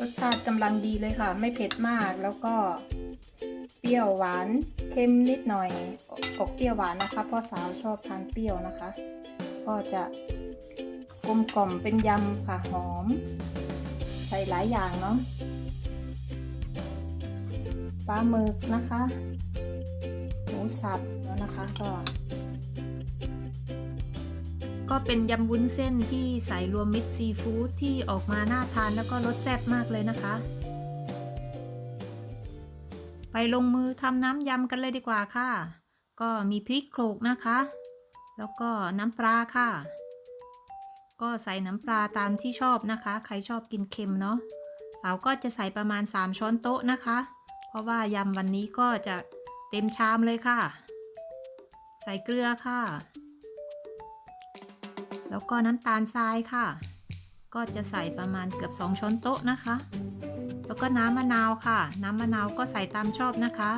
รสชาติกำลังดีเลยค่ะ ไม่เผ็ดมากแล้วก็เปรี้ยวหวานเค็มนิดหน่อยออกเปรี้ยวหวานนะคะพราะสาวชอบทานเปรี้ยวนะคะ ก็จะกลมกล่อมเป็นยำค่ะหอม ใส่หลายอย่างเนาะปลาหมึกนะคะ หมูสับแล้วนะคะก็ ก็เป็นยำวุ้นเส้นที่ใส่รวมมิตรซีฟู้ดที่ออกมาน่าทานแล้วก็รสแซ่บมากเลยนะคะ ไปลงมือทำน้ำยำกันเลยดีกว่าค่ะ ก็มีพริกโขลกนะคะ แล้วก็น้ำปลาค่ะ ก็ใส่น้ำปลาตามที่ชอบนะคะ ใครชอบกินเค็มเนาะสาวก็จะใส่ประมาณ 3 ช้อนโต๊ะนะคะ เพราะว่ายำวันนี้ก็จะเต็มชามเลยค่ะ ใส่เกลือค่ะ แล้วก็น้ำตาลทรายค่ะ ก็จะใส่ประมาณเกือบ 2 ช้อนโต๊ะนะคะ แล้วก็น้ำมะนาวค่ะ น้ำมะนาวก็ใส่ตามชอบนะคะ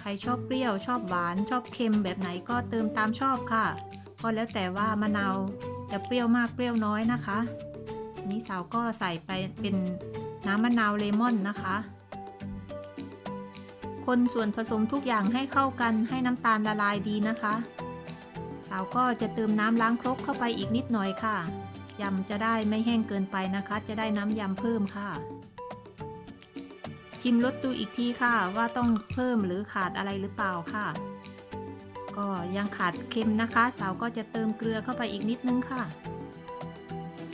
ใครชอบเปรี้ยวชอบหวานชอบเค็มแบบไหนก็เติมตามชอบค่ะก็แล้วแต่ว่ามะนาวจะเปรี้ยวมากเปรี้ยวน้อยนะคะนี้สาวก็ใส่ไปเป็นน้ำมะนาวเลมอนนะคะ คนส่วนผสมทุกอย่างให้เข้ากันให้น้ำตาลละลายดีนะคะาวก็จะเติมน้ำล้างครกเข้าไปอีกนิดหน่อยค่ะยำจะได้ไม่แห้งเกินไปนะคะ จะได้น้ำยำเพิ่มค่ะ ชิมรสดูอีกทีค่ะ ว่าต้องเพิ่มหรือขาดอะไรหรือเปล่าค่ะ ก็ยังขาดเค็มนะคะ สาวก็จะเติมเกลือเข้าไปอีกนิดนึงค่ะ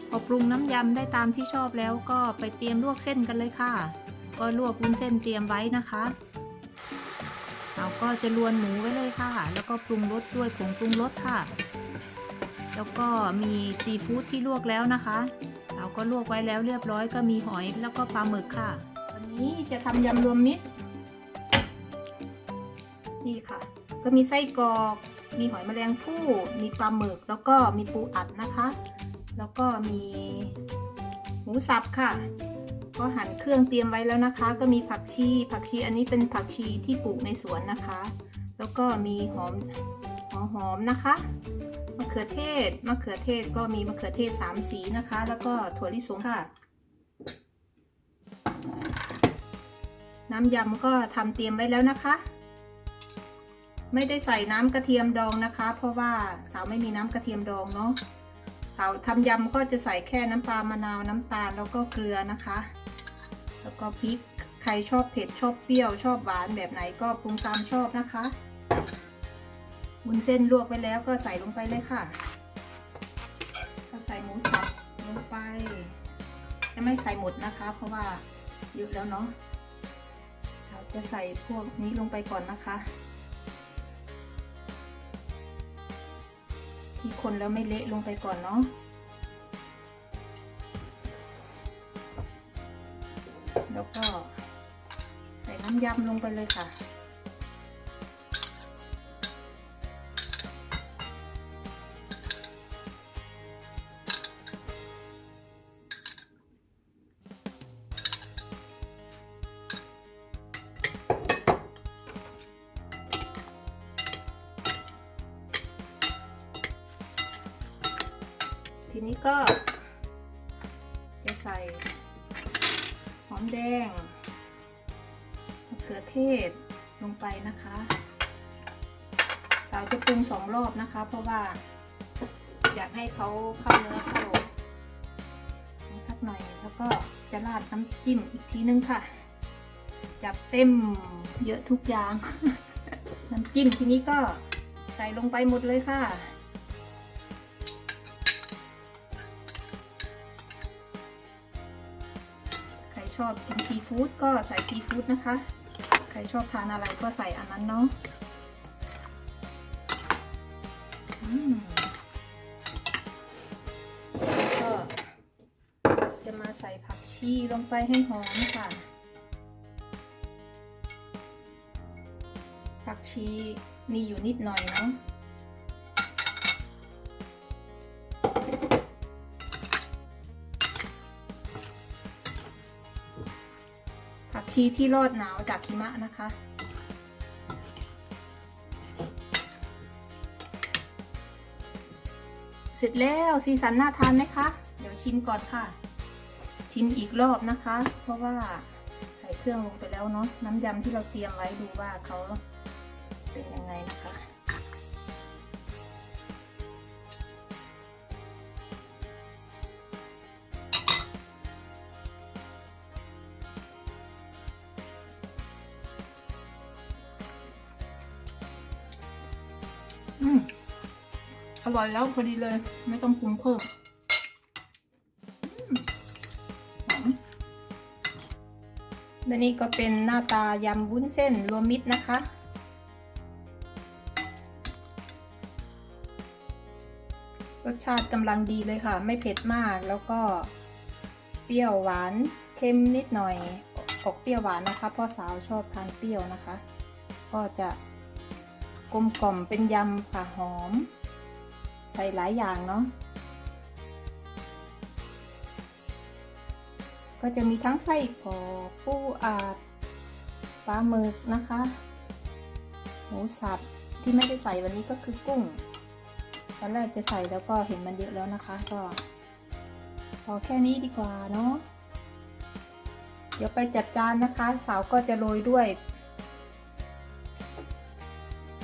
พอปรุงน้ำยำได้ตามที่ชอบแล้วก็ไปเตรียมลวกเส้นกันเลยค่ะ ก็ลวกวุ้นเส้นเตรียมไว้นะคะ เราก็จะลวนหมูไว้เลยค่ะ แล้วก็ปรุงรสด้วยผงปรุงรสค่ะ แล้วก็มีซีฟู้ดที่ลวกแล้วนะคะ เราก็ลวกไว้แล้วเรียบร้อยก็มีหอยแล้วก็ปลาหมึกค่ะ วันนี้จะทำยำรวมมิตร นี่ค่ะ ก็มีไส้กรอก มีหอยแมลงภู่ มีปลาหมึก แล้วก็มีปูอัดนะคะ แล้วก็มีหมูสับค่ะ ก็หั่นเครื่องเตรียมไว้แล้วนะคะ ก็มีผักชี ผักชีอันนี้เป็นผักชีที่ปลูกในสวนนะคะ แล้วก็มีหอมหอมหอมนะคะมะเขือเทศมะเขือเทศก็มีมะเขือเทศสามสีนะคะ แล้วก็ถั่วลิสงค่ะ น้ำยำก็ทำเตรียมไว้แล้วนะคะ ไม่ได้ใส่น้ำกระเทียมดองนะคะ เพราะว่าสาวไม่มีน้ำกระเทียมดองเนาะสาวทำยำก็จะใส่แค่น้ำปลามะนาวน้ำตาลแล้วก็เกลือนะคะ แล้วก็พริก ใครชอบเผ็ดชอบเปรี้ยวชอบหวานแบบไหนก็ปรุงตามชอบนะคะวุ้นเส้นลวกไปแล้วก็ใส่ลงไปเลยค่ะ ก็ใส่หมูสับลงไป จะไม่ใส่หมดนะคะ เพราะว่าเยอะแล้วเนาะเราจะใส่พวกนี้ลงไปก่อนนะคะ ที่คนแล้วไม่เละลงไปก่อนเนาะ แล้วก็ใส่น้ำยำลงไปเลยค่ะ ทีนี้ก็ มแดงมะเขือเทศลงไปนะคะ สาวจะปรุงสองรอบนะคะ เพราะว่า อยากให้เขาเข้าเนื้อเข้าสักหน่อยแล้วก็จะราดน้ำจิ้มอีกทีนึงค่ะ จัดเต็มเยอะทุกอย่าง น้ำจิ้มทีนี้ก็ใส่ลงไปหมดเลยค่ะ อบกินซีฟู้ดก็ใส่ซีฟู้ดนะคะ ใครชอบทานอะไรก็ใส่อันนั้นเนาะก็จะมาใส่ผักชีลงไปให้หอมค่ะ ผักชีมีอยู่นิดหน่อยเนาะ ผักชีที่รอดหนาวจากหิมะนะคะ เสร็จแล้วสีสันน่าทานไหมคะ เดี๋ยวชิมก่อนค่ะ ชิมอีกรอบนะคะ เพราะว่าใส่เครื่องลงไปแล้วเนาะน้ำยำที่เราเตรียมไว้ดูว่าเขาเป็นยังไงนะคะ อืมอร่อยแล้วพอดีเลย ไม่ต้องปรุงเพิ่มและนี่ก็เป็นหน้าตายำวุ้นเส้นรวมมิตรนะคะ รสชาติกำลังดีเลยค่ะ ไม่เผ็ดมากแล้วก็เปรี้ยวหวานเค็มนิดหน่อยออกเปรี้ยวหวานนะคะพ่อสาวชอบทานเปรี้ยวนะคะ ก็จะ กลมกล่อมเป็นยำค่ะหอม ใส่หลายอย่างเนาะก็จะมีทั้งไส้กรอกปูอาดปลาหมึกนะคะ หมูสับที่ไม่ได้ใส่วันนี้ก็คือกุ้งตอนแรกจะใส่แล้วก็เห็นมันเยอะแล้วนะคะ ก็ พอแค่นี้ดีกว่าเนาะเดี๋ยวไปจัดจานนะคะ สาวก็จะโรยด้วย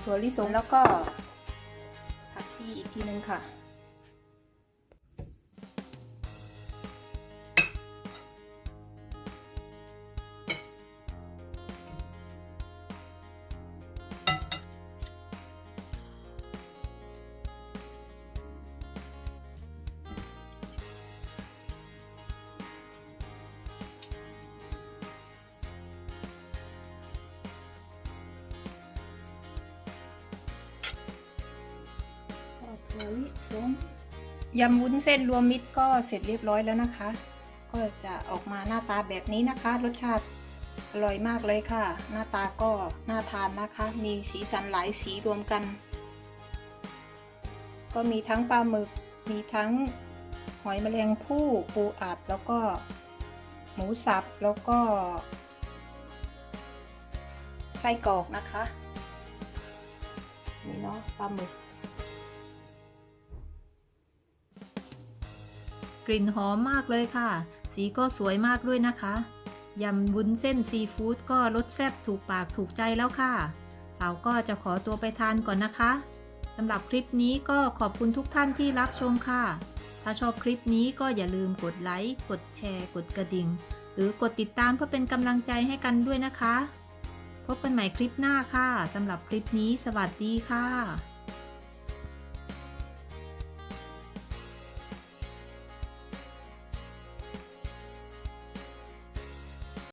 ถั่วลิสงแล้วก็ผักชีอีกทีนึงค่ะ ถั่วลิสงยำวุ้นเส้นรวมมิตรก็เสร็จเรียบร้อยแล้วนะคะ ก็จะออกมาหน้าตาแบบนี้นะคะ รสชาติอร่อยมากเลยค่ะ หน้าตาก็น่าทานนะคะ มีสีสันหลายสีรวมกัน ก็มีทั้งปลาหมึก มีทั้งหอยแมลงภู่ปูอัด แล้วก็หมูสับ แล้วก็ ไส้กรอกนะคะ นี่เนาะปลาหมึก กลิ่นหอมมากเลยค่ะ สีก็สวยมากด้วยนะคะยำวุ้นเส้นซีฟู้ดก็รสแซ่บถูกปากถูกใจแล้วค่ะ สาวก็จะขอตัวไปทานก่อนนะคะสำหรับคลิปนี้ก็ขอบคุณทุกท่านที่รับชมค่ะ ถ้าชอบคลิปนี้ก็อย่าลืมกดไลค์ กดแชร์ กดกระดิ่ง หรือกดติดตามเพื่อเป็นกำลังใจให้กันด้วยนะคะ พบกันใหม่คลิปหน้าค่ะสำหรับคลิปนี้สวัสดีค่ะ